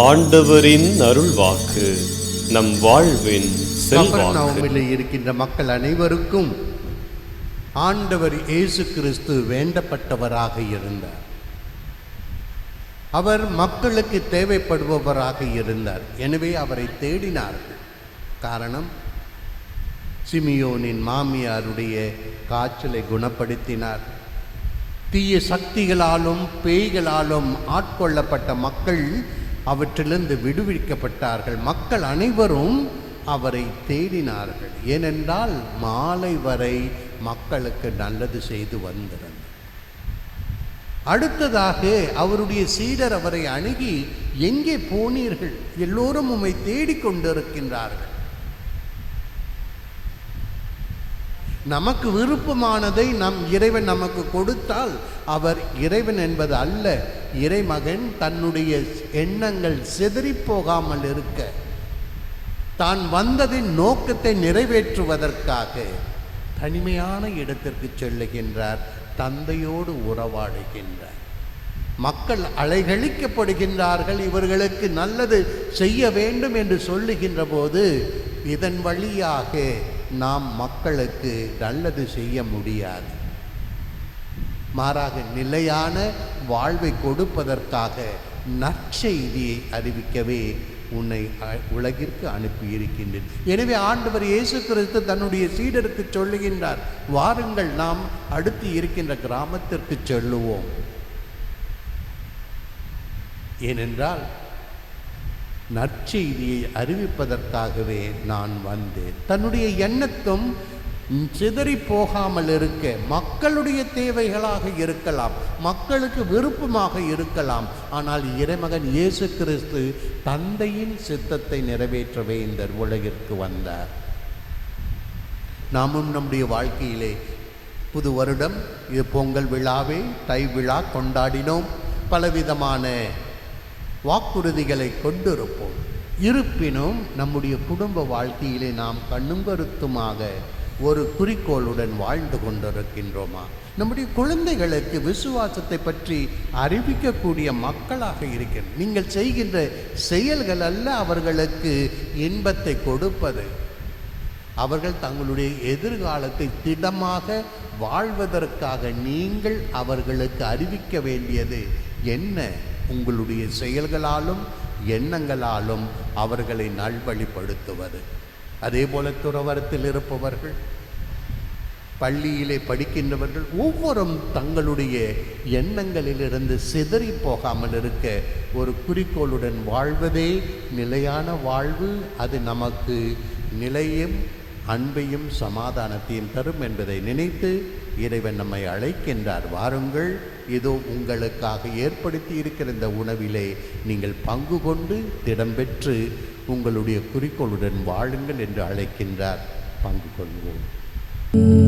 ஆண்டவரின் அருள்வாக்கு நம் வாழ்வின் செல்வாக்கு. இருக்கின்ற மக்கள் அனைவருக்கும் ஆண்டவர் இயேசு கிறிஸ்து வேண்டப்பட்டவராக இருந்தார். அவர் மக்களுக்கு தேவைப்படுபவராக இருந்தார். எனவே அவரை தேடினார்கள். காரணம் சிமியோனின் மாமியாருடைய காய்ச்சலை குணப்படுத்தினார். தீய சக்திகளாலும் பேய்களாலும் ஆட்கொள்ளப்பட்ட மக்கள் அவற்றிலிருந்து விடுவிக்கப்பட்டார்கள். மக்கள் அனைவரும் அவரை தேடினார்கள். ஏனென்றால் மாலை வரை மக்களுக்கு நல்லது செய்து வந்திருந்தார் அடுத்ததாக அவருடைய சீடர் அவரை அணுகி எங்கே போனீர்கள்? எல்லோரும் உம்மை தேடிக்கொண்டிருக்கின்றார்கள் நமக்கு விருப்பமானதை நம் இறைவன் நமக்கு கொடுத்தால் அவர் இறைவன் என்பது அல்ல. இறைமகன் தன்னுடைய எண்ணங்கள் சிதறிப் போகாமல் இருக்க. தான் வந்ததின் நோக்கத்தை நிறைவேற்றுவதற்காக தனிமையான இடத்திற்கு செல்லுகின்றார் தந்தையோடு உறவாடுகின்றார். மக்கள் அலைகழிக்கப்படுகின்றார்கள் இவர்களுக்கு நல்லது செய்ய வேண்டும் என்று சொல்லுகின்ற போது இதன் வழியாக நாம் மக்களுக்கு நல்லது செய்ய முடியாது. மாறாக நிலையான வாழ்வை கொடுப்பதற்காக நற்செய்தியை அறிவிக்கவே உன்னை அ- உலகிற்கு அனுப்பியிருக்கின்றேன். எனவே ஆண்டவர் இயேசு கிறிஸ்து தன்னுடைய சீடருக்கு சொல்லுகின்றார் வாருங்கள் நாம் அடுத்து இருக்கின்ற கிராமத்திற்கு செல்லுவோம். ஏனென்றால் நற்செய்தியை அறிவிப்பதற்காகவே நான் வந்தேன். தன்னுடைய எண்ணத்தும் சிதறி போகாமல் இருக்க மக்களுடைய தேவைகளாக இருக்கலாம் மக்களுக்கு விருப்பமாக இருக்கலாம். ஆனால் இறைமகன் இயேசு கிறிஸ்து தந்தையின் சித்தத்தை நிறைவேற்றவே இந்த உலகிற்கு வந்தார். நாமும் நம்முடைய வாழ்க்கையிலே புது வருடம் இது பொங்கல் விழாவே தை விழா கொண்டாடினோம். பலவிதமான வாக்குறுதிகளை கொண்டிருப்போம். இருப்பினும் நம்முடைய குடும்ப வாழ்க்கையிலே நாம் கண்ணும் கருத்துமாக ஒரு குறிக்கோளுடன் வாழ்ந்து கொண்டிருக்கின்றோமா? நம்முடைய குழந்தைகளுக்கு விசுவாசத்தை பற்றி அறிவிக்கக்கூடிய மக்களாக இருக்கிறோம் நீங்கள் செய்கின்ற செயல்கள் அல்ல அவர்களுக்கு இன்பத்தை கொடுப்பது. அவர்கள் தங்களுடைய எதிர்காலத்தை திடமாக வாழ்வதற்காக நீங்கள் அவர்களுக்கு அறிவிக்க வேண்டியது என்ன? உங்களுடைய செயல்களாலும் எண்ணங்களாலும் அவர்களை நல்வழிப்படுத்துவது. அதே போல துறவரத்தில் இருப்பவர்கள் பள்ளியிலே படிக்கின்றவர்கள் ஒவ்வொரும் தங்களுடைய எண்ணங்களிலிருந்து சிதறி போகாமல் இருக்க ஒரு குறிக்கோளுடன் வாழ்வதே நிலையான வாழ்வு. அது நமக்கு நிலையும் அன்பையும் சமாதானத்தையும் தரும் என்பதை நினைத்து இறைவன் நம்மை அழைக்கின்றார். வாருங்கள் இதோ உங்களுக்காக ஏற்படுத்தி இருக்கிற இந்த உணவிலே நீங்கள் பங்கு கொண்டு திடம்பெற்று உங்களுடைய குறிக்கோளுடன் வாழுங்கள் என்று அழைக்கின்றார். பங்கு கொள்வோம்.